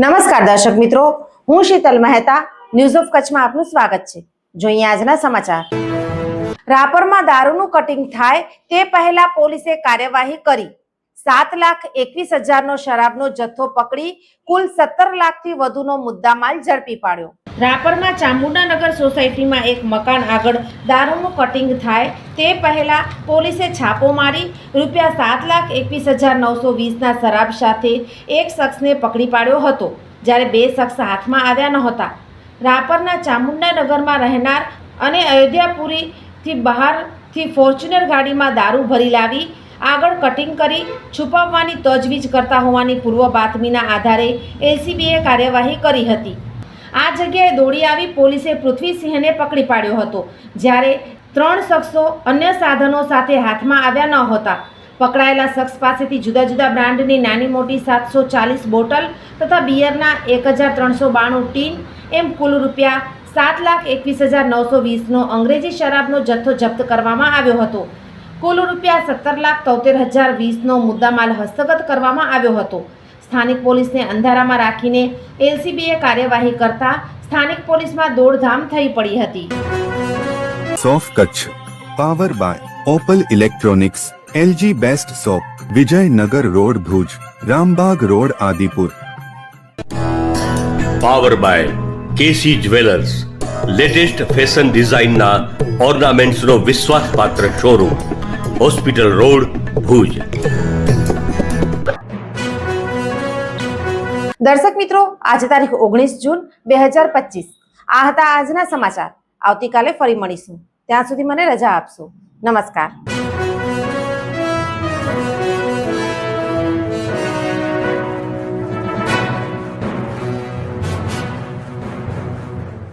નમસ્કાર દર્શક મિત્રો, હું શીતલ મહેતા ન્યૂઝ ઓફ કચ્છમાં આપનું સ્વાગત છે. જોઈએ આજના સમાચાર. રાપરમાં દારૂનું કટિંગ થાય તે પહેલા પોલીસે કાર્યવાહી કરી. સાત લાખ એકવીસ હજારનો શરાબનો જથ્થો પકડી કુલ સત્તર લાખથી વધુનો મુદ્દામાલ ઝડપી પાડ્યો. રાપરમાં ચામુંડાનગર સોસાયટીમાં એક મકાન આગળ દારૂનું કટિંગ થાય તે પહેલાં પોલીસે છાપો મારી રૂપિયા સાત લાખ એકવીસ હજાર નવસો વીસના શરાબ સાથે એક શખ્સને પકડી પાડ્યો હતો, જ્યારે બે શખ્સ હાથમાં આવ્યા નહોતા. રાપરના ચામુંડાનગરમાં રહેનાર અને અયોધ્યાપુરીથી બહારથી ફોર્ચ્યુનર ગાડીમાં દારૂ ભરી લાવી, આગળ કટિંગ કરી છુપાવવાની તજવીજ કરતા હોવાની પૂર્વ બાતમીના આધારે એલસીબીએ કાર્યવાહી કરી હતી. આ જગ્યાએ દોડી આવી પોલીસે પૃથ્વીસિંહને પકડી પાડ્યો હતો. જ્યારે ત્રણ શખ્સો અન્ય સાધનો સાથે હાથમાં આવ્યા ન હતા. પકડાયેલા શખ્સ પાસેથી જુદા જુદા બ્રાન્ડની નાની મોટી સાતસો ચાલીસ બોટલ તથા બિયરના એક હજાર ત્રણસો બાણું ટીન, એમ કુલ રૂપિયા સાત લાખ એકવીસ હજાર નવસો વીસનો અંગ્રેજી શરાબનો જથ્થો જપ્ત કરવામાં આવ્યો હતો. કુલ રૂપિયા સત્તર લાખ તોતેર હજાર વીસનો મુદ્દામાલ હસ્તગત કરવામાં આવ્યો હતો. સ્થાનિક પોલીસને અંધારામાં રાખીને એલસીબીએ કાર્યવાહી કરતા સ્થાનિક પોલીસમાં દોડધામ થઈ પડી હતી. સોફ Kutch power by Opal electronics LG best shop Vijaynagar road Bhuj Rambag road Adipur. Power by KC jewellers latest fashion ડિઝાઇનના ઓર્નામેન્ટ્સનો વિશ્વાસપાત્ર શોરૂમ હોસ્પિટલ રોડ ભુજ. દર્શક મિત્રો, આજે તારીખ ઓગણીસ જૂન બે હજાર પચીસ. આ હતા આજના સમાચાર. આવતીકાલે ફરી મળીશું. ત્યાં સુધી મને રજા આપશો. નમસ્કાર.